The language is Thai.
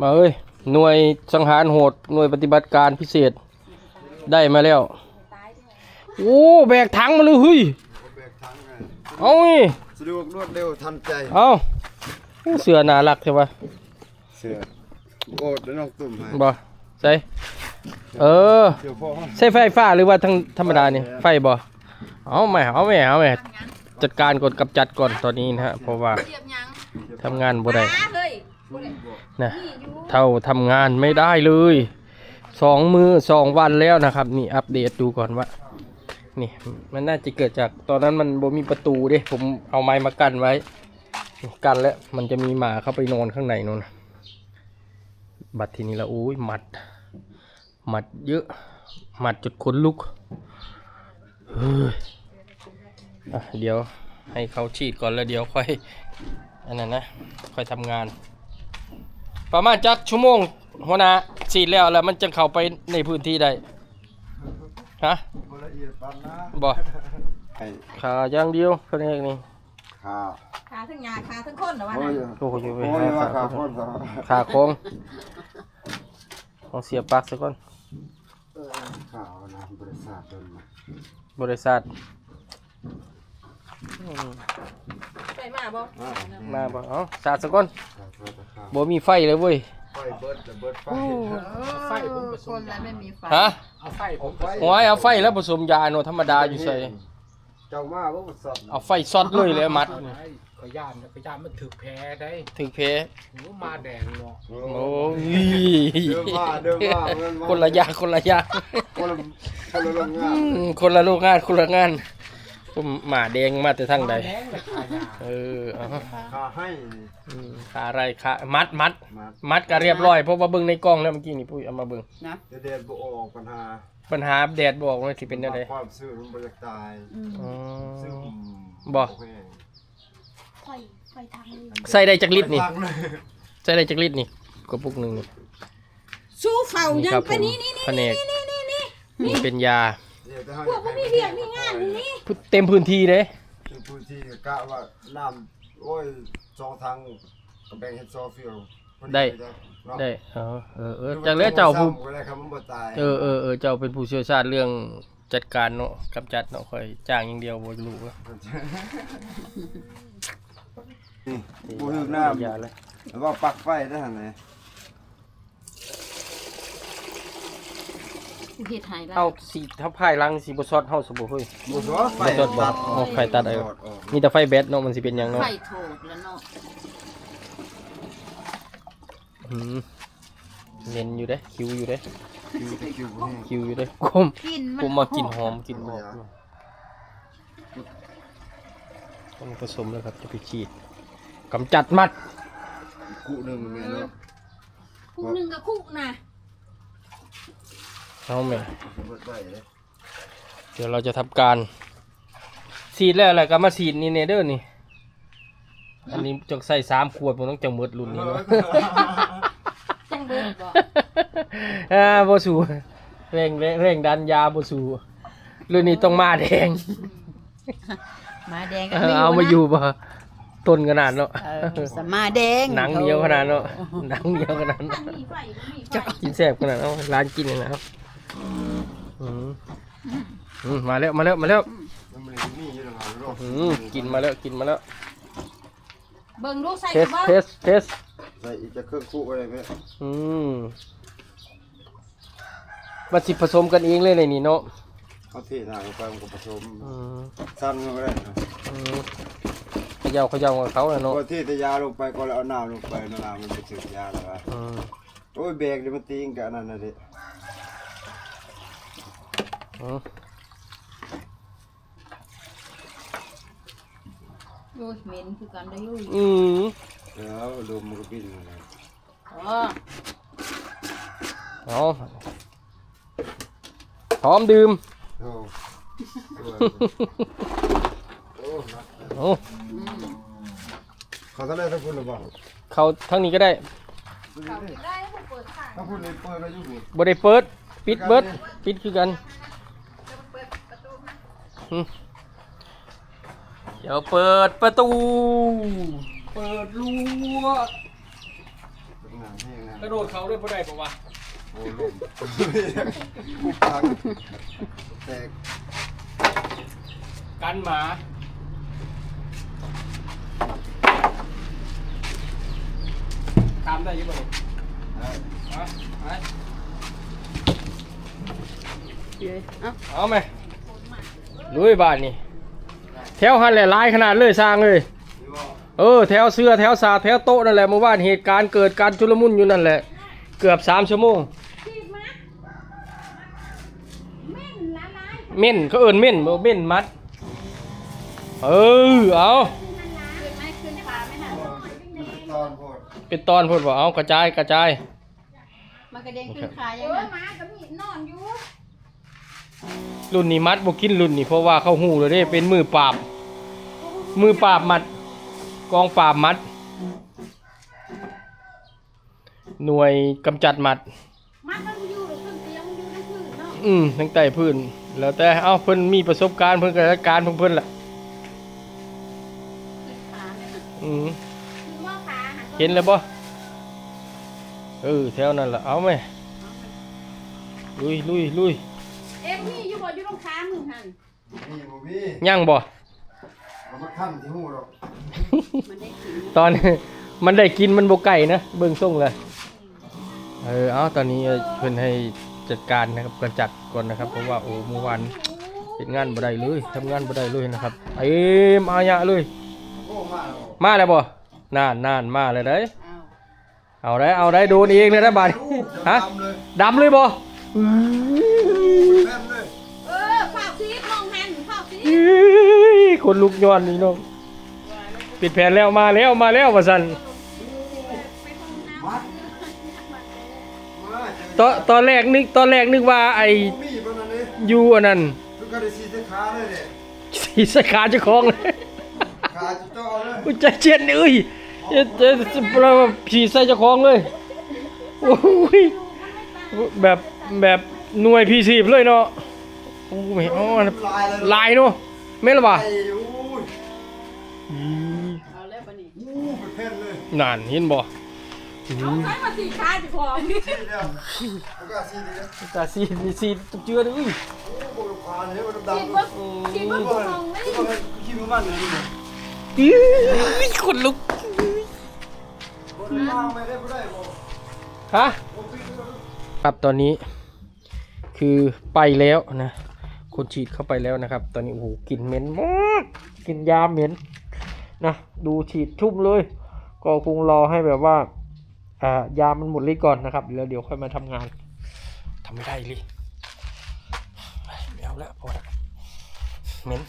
มาเอ้ยหน่วยสังหารโหดหน่วยปฏิบัติการพิเศษได้มาแล้ว โอ้แบกถังมาเลยเฮ้ยแบกทั้งไงเอานี่สะดวกรวดเร็วทันใจเอาอู้เสือน่ารักใช่ปะเสือโอ้แล้วน้องตุ่มให้บ่ใส่เออเดี๋ยวพ่อใช้ไฟฟ้าหรือว่าทั้งธรรมดานี่ไฟบ่เอาแม่เอาแม่เอาแม่จัดการก่อนกับจัดก่อนตอนนี้นะฮะเพราะว่าเรียบยังทำงานบ่ได้อ้าเฮ้ย นะเท่าทำงานไม่ได้เลยสองมือสองวันแล้วนะครับ นี่อัปเดตดูก่อนว่านี่มันน่าจะเกิดจากตอนนั้นมันบ่มีประตูเด้ผมเอาไม้มากั้นไว้ กันแล้วมันจะมีหมาเข้าไปนอนข้างในนู่นบัดทีนี้ละโอ้ยหมัดหมัดเยอะหมัดจุดขนลุกเฮ้ยเดี๋ยวให้เขาฉีดก่อนแล้วเดี๋ยวค่อยอันนั้นนะค่อยทำงาน ประมาณจักชั่วโมงหัวหน้าฉีดแล้วแล้วมันจะเข้าไปในพื้นที่ได้ฮะคนละเอียดปานนะบ่ไอ้ขาอย่างเดียวแค่นี้นี่ข้าวขาทั้งยาขาทั้งคนเหรอวะโอ้ยนะโอ้โหอยู่ไปโอ้ยหาว่าขาข้าวคนสองขาโค้งต้องเสียบปลั๊กซะก่อนเออข้าวนะบริษัทเดินมาบริษัทอืมไปมาบ่อ่ามาบ่เอ้าสาดซะก่อนข้าวข้าว บ่มีไฟเลยเว้ย ไฟเบิดจะเบิดไฟไฟผมผสมคนแล้วไม่มีไฟฮะเอาไฟผมไฟโอ้ยเอาไฟแล้วผสมยาโนธรรมดาอยู่ใส่เจ้ามาบ่สดเอาไฟซอดเลยเลยมัดขย่านขย่านมันถึกแพ้ได้ถึงเพหูมาแดงเนาะโอ้ยเดิมมาเดิมมาเงินมาคนละอยางคนละอยางคนละคนละโรงงาอืนมคนละโรงงานคนละงานผมหมาแดงมาแต่ทางใดแดง เลยขายาเออเอาข้าให้อืมขาอะไรขามัดมัด มามัดก็เรียบร้อยเพราะว่าเบิ่งในกล้องแล้วเมื่อกี้นี่ปุ้ยเอามาเบิ่งจะเด็ดบ่ออกปัญหาปัญหาแดดบอกว่าสิเป็นจังไดความซื่อมันบ่อยากตายอ๋ซึ่งอบ่แห้งไฟไฟทางนี้ใส่ได้จักลิตรนี่ ตั้งเลยใส่ได้จักลิตรนี่กระปุกหนึงนี่ สู้เฝ้านี่ยัครังบไปผมนี่นี่นี่แผนกนี่นี่นี่นี่เป็นยาเดี๋ยวจะให้พวกมันมีเรียกมีงานอยู่นี่เต็มพื้นที่เด้คือ พื้นที่กะว่าน้ำโอ้ยสองทางกำแพงเฮ็ดซอฟิลพอได้เลยเนาะได้เออเออเออจากแล้วเจ้าผู้ก็ได้ครับมันบ่ตายเออเออเออเจ้าเป็นผู้เชี่ยวชาญเรื่องจัดการเนาะกำจัดเนาะค่อยจ้างอย่างเดียวบ่รู้ว่านี่บ่ถึงน้ำยาเลยแล้วว่าปลักไฟได้หั่นแหละ เฮ็ดให้แล้วเอาสีถ้าพายลังสีบ่ซอดเฮาสบ่เฮ้ยบ่สอไฟบ่สอดบ่เอาไฟตัดเอาสออกมีแต่ไฟแบตเนาะมันสิเป็นหยังเนาะไฟโถดแล้วเนาะอืมเน้นอยู่เด้คิวอยู่เด้คิวคิวบ่แห้งคิวอยู่เด้กลมกินมันผมมากินหอมกินหอมหอมต้องผสมแล้วครับจะไปฉีดกำจัดมัด กุหนึงแม่เนาะคู่หนึงกับคู่นะ เอาแม่เบิดไว้เลยเดี๋ยวเราจะทำการฉีดแล้วอะไรก็มาฉีดนี่เนเด้อนี่ อันนี้จะใส่สามขวดผมต้องจังหมดรุ่นนี้เนาะจังเบิดบ่อ่าบ่สูเร่งเร่งเร่งดันยาบ่สูรุ่นนี้ต้องมาแดงหมาแดงเออเอามาอยู่บ่ต้นขนาดเนาะเออสมาแดงหนังเหนียวขนาดเนาะหนังเหนียวขนาดเนาะมีไฟมีไฟกินแซ่บขนาดเนาะร้านกินเลยนะครับ อืมอืมมาแล้วมาแล้วมาแล้วมันบ่ได้มีอยู่แล้วครับเนาะอืมกินมาแล้วกินมาแล้วเบิ่งลูกใส่เทกัสบบ่เทสเทสใส่อีกจะเครื่องคุไว้แม่อืมมาสิผสมกันเองเลยในนี่เนาะเอาเทน้ำลงไปมันก็ผสมอืมสั้นก็ได้นะอืมเขย่าเขย่ากับเขาแหละเนาะพอเทแต่ยาลงไปก็แล้วเอาน้ำลงไปน้ำมันไปถึงยาแล้ววะอืมโอ้ยแบกเดี๋ยวมันตีงกับอันนั้นน่ะดิอืม โอ้ยเหม็นคือกันได้อยู่อืมแล้วลมมันก็บินมาเลยอ๋อเอาพร้อมดื่มโอ้โอ้นะโอ้เขาทะเลทั้งคุณหรือเปล่าเขาทั้งนี้ก็ได้เขากินได้ผมเปิดข้างถ้าคุณเลยเปิดแล้วอยู่นี่บ่ได้เปิด ปิดเบิดปิดคือกันอืม เดี๋ยวเปิดประตู เปิดรั้วไหนนะแห้งนะกระโดดเขาด้วยบ่ได้ปะวะโอ้ลมกูพักแต่กันหมาตามได้อยังไงเอ่อฮะไปเดี๋ยวเอ้าเอาไหม ลุยบ้านนี่แถวหันแหละลายขนาดเลยสร้างเลยนี่ว่าเออแถวเสื้อแถวสาแถวโต๊ะนั่นแหละเมื่อวานเหตุการณ์เกิดการชุลมุนอยู่นั่นแหละ เกือบสามชั่วโมงที่มาแม่นละลายเม่นเขาเอินเม่นบ่เม่นมัด เออเอาขึ้นไหมขึ้นฟ้าไหมฮะตอนโพดเป็นตอนพูดว่าเอากระจายกระจายมันกระเด็นขึ้นขายังไงมาก็มีนอนอยู่ รุ่นนี้มัดบ่กินรุ่นนี้เพราะว่าเขาหูเลยเด้เป็นมือปราบ มือปราบมัด กองปราบมัด หน่วยกำจัดมัด มันมันอยู่หรือขึ้นเตียงมันอยู่ทั้งคืนเนาะอืมทั้งใต้พื้น แล้วแต่เอ้าเพิ่นมีประสบการณ์เพิ่นก็จัดการของเพิ่นล่ะขึ้นขาเนี่ยนะอืมคือว่าขาหันเห็นแล้วบ่เออแถวนั้นล่ะเอาไหมลุยลุยลุยเอ็ม มี่อยู่บ่อยู่ตรงขามึงหันนี่บ่มียังบ่ เอามาคั่นที่หูดอกมันได้กินตอน มันได้กินมันบ่ไก่นะเบิ่งส่งเลยเออเอาตอนนี้เพิ่นให้จัดการนะครับกำจัดก่อนนะครับ เพราะว่าโอ้เมื่อวานเฮ็ดงานบ่ได้เลยทำงานบ่ได้เลยนะครับเอ็มอายะเลย โอ้มาแล้วมาแล้วบ่นานนานมาเลยเด้ยอ้าวเอาได้เอาได้โดนเองเลยนะบาดนี้ ฮะ ดำเลยดำเลยบ่แม่ คนลุกย้อนนี่น้องปิดแผนแล้วมาแล้วมาแล้วว่าซั่นไปห้องน้ำมัดมาเจตอนตอนแรกนึกตอนแรกนึกว่าไออยู่อันนั้นทุกคนได้สีสขาเลยเด้สีสขาเจ้าของเลยขาจุดเจ้าเลยอุ้ยใจเจ็ดเอ้ยจ็ดเจ็ดเราผีใส่จ้าของเลยโอ้ยแบบแบบหน่วยพีซีเลยเนาะ โอ้ยอ๋อลายเลยลายเนาะแม่นหรือเปล่าไอ้อู้ยเอาแล้วปะนี่อู้เป็นเพ่นเลยนานเห็นบ่เอาใช้มาสีขาจะของสีเดียวแล้วก็สีเดียวตาซีซีเจือเลยอุ้ยโอ้โหควานเนี่ยมันดำฉีดๆว่าฉีดว่ากูมองไม่ทุกคนคิดว่ามันเลยนี่อื้อคนลุก บ่ได้วางไม่ได้บ่ได้บ่ฮะครับตอนนี้คือไปแล้วนะ คนฉีดเข้าไปแล้วนะครับ ตอนนี้โอ้โหกลิ่นเหม็นมากกลิ่นยาเหม็นนะดูฉีดชุ่มเลย ก็คงรอให้แบบว่าอ่ายามันหมดฤทธิ์ก่อนนะครับแล้วเดี๋ยวค่อยมาทำงานทำไม่ได้เลยไม่เอาแล้วพอละเหม็น